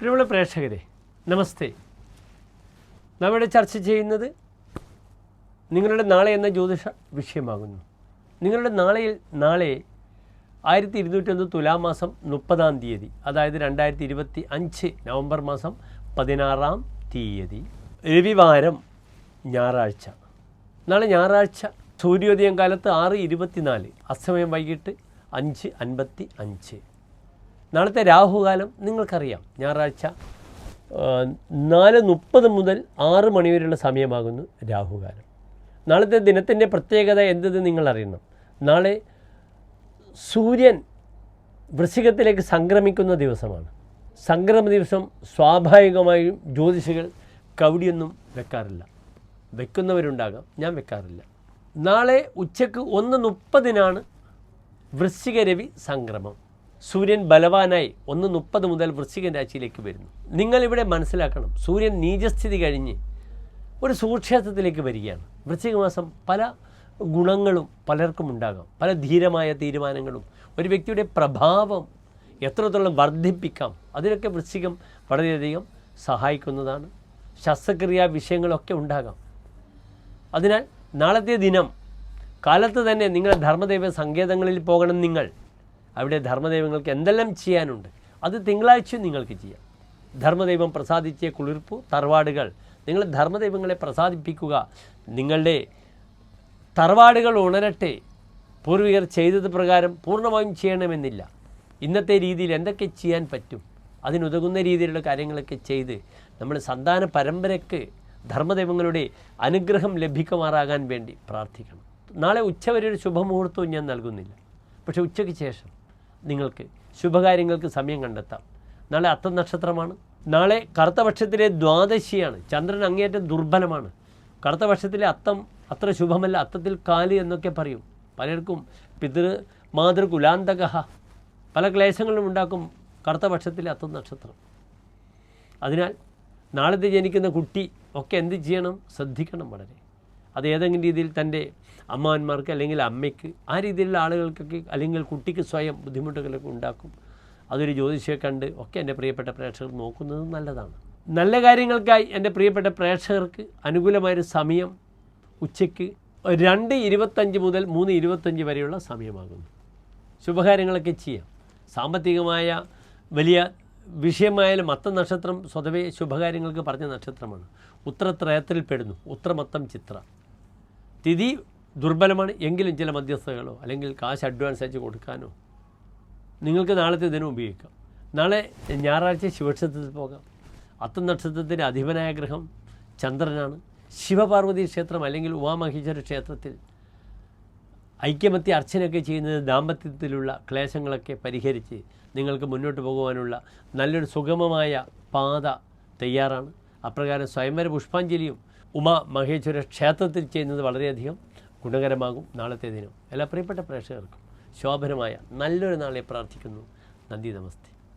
പ്രിയമുള്ള പ്രേക്ഷകരെ നമസ്തേ. നാം ഇവിടെ ചർച്ച ചെയ്യുന്നത് നിങ്ങളുടെ നാളെ എന്ന ജ്യോതിഷ വിഷയമാകുന്നു. നിങ്ങളുടെ നാളെയിൽ നാളെ ആയിരത്തി ഇരുന്നൂറ്റൊന്ന് തുലാമാസം മുപ്പതാം തീയതി അതായത് രണ്ടായിരത്തി ഇരുപത്തി അഞ്ച് നവംബർ മാസം പതിനാറാം തീയതി. രവിവാരം ഞായറാഴ്ച. നാളെ ഞായറാഴ്ച സൂര്യോദയം കാലത്ത് ആറ് ഇരുപത്തിനാല് അസമയം വൈകിട്ട് അഞ്ച് അൻപത്തി അഞ്ച് നാളത്തെ രാഹുകാലം നിങ്ങൾക്കറിയാം. ഞായറാഴ്ച നാല് മുപ്പത് മുതൽ ആറ് മണിവരെയുള്ള സമയമാകുന്നു രാഹുകാലം. നാളത്തെ ദിനത്തിന്റെ പ്രത്യേകത എന്തെന്ന് നിങ്ങൾ അറിയണം നാളെ സൂര്യൻ വൃശ്ചികത്തിലേക്ക് സംക്രമിക്കുന്ന ദിവസമാണ്. സംക്രമ ദിവസം സ്വാഭാവികമായും ജ്യോതിഷികൾ കവടിയൊന്നും വെക്കാറില്ല. വെക്കുന്നവരുണ്ടാകാം ഞാൻ വെക്കാറില്ല. നാളെ ഉച്ചയ്ക്ക് ഒന്ന് മുപ്പതിനാണ് വൃശ്ചിക രവി സംക്രമം. സൂര്യൻ ബലവാനായി ഒന്ന് മുപ്പത് മുതൽ വൃശ്ചികൻ രാശിയിലേക്ക് വരുന്നു. നിങ്ങളിവിടെ മനസ്സിലാക്കണം സൂര്യൻ നീചസ്ഥിതി കഴിഞ്ഞ് ഒരു സൂക്ഷേത്രത്തിലേക്ക് വരികയാണ്. വൃശ്ചിക മാസം പല ഗുണങ്ങളും പലർക്കും ഉണ്ടാകാം പല ധീരമായ തീരുമാനങ്ങളും. ഒരു വ്യക്തിയുടെ പ്രഭാവം എത്രത്തോളം വർദ്ധിപ്പിക്കാം അതിനൊക്കെ വൃശ്ചികം വളരെയധികം സഹായിക്കുന്നതാണ്. ശസ്ത്രക്രിയാ വിഷയങ്ങളൊക്കെ ഉണ്ടാകാം. അതിനാൽ നാളത്തെ ദിനം കാലത്ത് തന്നെ നിങ്ങൾ ധർമ്മദൈവ സങ്കേതങ്ങളിൽ പോകണം നിങ്ങൾ. അവിടെ ധർമ്മദൈവങ്ങൾക്ക് എന്തെല്ലാം ചെയ്യാനുണ്ട് അത് തിങ്കളാഴ്ച നിങ്ങൾക്ക് ചെയ്യാം. ധർമ്മദൈവം പ്രസാദിച്ച കുളിർപ്പു തറവാടുകൾ നിങ്ങൾ ധർമ്മദൈവങ്ങളെ പ്രസാദിപ്പിക്കുക. നിങ്ങളുടെ തറവാടുകൾ ഉണരട്ടെ. പൂർവികർ ചെയ്തത് പ്രകാരം പൂർണമായും ചെയ്യണമെന്നില്ല. ഇന്നത്തെ രീതിയിൽ എന്തൊക്കെ ചെയ്യാൻ പറ്റും? അതിനുതകുന്ന രീതിയിലുള്ള കാര്യങ്ങളൊക്കെ ചെയ്ത് നമ്മൾ സന്താന പരമ്പരയ്ക്ക് ധർമ്മദൈവങ്ങളുടെ അനുഗ്രഹം ലഭിക്കുമാറാകാൻ വേണ്ടി പ്രാർത്ഥിക്കണം. നാളെ ഉച്ചവരെ ഒരു ശുഭമുഹൂർത്തവും ഞാൻ നൽകുന്നില്ല. പക്ഷേ ഉച്ചയ്ക്ക് ശേഷം നിങ്ങൾക്ക് ശുഭകാര്യങ്ങൾക്ക് സമയം കണ്ടെത്താം. നാളെ അത്ത നക്ഷത്രമാണ് നാളെ കറുത്തപക്ഷത്തിലെ ദ്വാദശിയാണ്. ചന്ദ്രൻ അങ്ങേയറ്റം ദുർബലമാണ്. കറുത്തപക്ഷത്തിലെ അത്തം അത്ര ശുഭമല്ല. അത്തത്തിൽ കാൽ എന്നൊക്കെ പറയും. പലർക്കും പിതൃ മാതൃ കുലാന്തക പല ക്ലേശങ്ങളും ഉണ്ടാക്കും കറുത്തപക്ഷത്തിലെ അത്തം നക്ഷത്രം അതിനാൽ നാളത്തെ ജനിക്കുന്ന കുട്ടി ഒക്കെ എന്ത് ചെയ്യണം? ശ്രദ്ധിക്കണം വളരെ. അത് ഏതെങ്കിലും രീതിയിൽ തന്റെ അമ്മാവന്മാർക്ക് അല്ലെങ്കിൽ അമ്മയ്ക്ക് ആ രീതിയിലുള്ള ആളുകൾക്കൊക്കെ അല്ലെങ്കിൽ കുട്ടിക്ക് സ്വയം ബുദ്ധിമുട്ടുകളൊക്കെ ഉണ്ടാക്കും. അതൊരു ജ്യോതിഷയെ കണ്ട് ഒക്കെ എന്റെ പ്രിയപ്പെട്ട പ്രേക്ഷകർ നോക്കുന്നത് നല്ലതാണ്. നല്ല കാര്യങ്ങൾക്കായി എന്റെ പ്രിയപ്പെട്ട പ്രേക്ഷകർക്ക് അനുകൂലമായൊരു സമയം ഉച്ചയ്ക്ക് രണ്ട് ഇരുപത്തഞ്ച് മുതൽ മൂന്ന് ഇരുപത്തഞ്ച് വരെയുള്ള സമയമാകുന്നു. ശുഭകാര്യങ്ങളൊക്കെ ചെയ്യാം. സാമ്പത്തികമായ വലിയ വിഷയമായാലും മത്ത നക്ഷത്രം സ്വതവേ ശുഭകാര്യങ്ങൾക്ക് പറഞ്ഞ നക്ഷത്രമാണ്. ഉത്രത്രയത്തിൽ പെടുന്നു ഉത്രമത്തം ചിത്ര. തിഥി ദുർബലമാണ് എങ്കിലും ചില മധ്യസ്ഥകളോ അല്ലെങ്കിൽ കാശ് അഡ്വാൻസ് അയച്ച് കൊടുക്കാനോ. നിങ്ങൾക്ക് നാളത്തെ ദിനം ഉപയോഗിക്കാം. നാളെ ഞായറാഴ്ച ശിവക്ഷേത്രത്തിൽ പോകാം. അത്ത നക്ഷത്രത്തിന്റെ അധിപനായ ഗ്രഹം ചന്ദ്രനാണ്. ശിവപാർവതി ക്ഷേത്രം അല്ലെങ്കിൽ ഉമാമഹേശ്വര ക്ഷേത്രത്തിൽ ഐക്യമത്യ അർച്ചനയൊക്കെ ചെയ്യുന്നത് ദാമ്പത്യത്തിലുള്ള ക്ലേശങ്ങളൊക്കെ പരിഹരിച്ച് നിങ്ങൾക്ക് മുന്നോട്ട് പോകുവാനുള്ള നല്ലൊരു സുഗമമായ പാത തയ്യാറാണ്. അപ്രകാരം സ്വയംവര പുഷ്പാഞ്ജലിയും ഉമാ മഹേശ്വര ക്ഷേത്രത്തിൽ ചെയ്യുന്നത് വളരെയധികം ഗുണകരമാകും നാളത്തെ ദിനം. എല്ലാ പ്രിയപ്പെട്ട പ്രേക്ഷകർക്കും ശോഭനമായ നല്ലൊരു നാളെ പ്രാർത്ഥിക്കുന്നു. നന്ദി നമസ്തേ.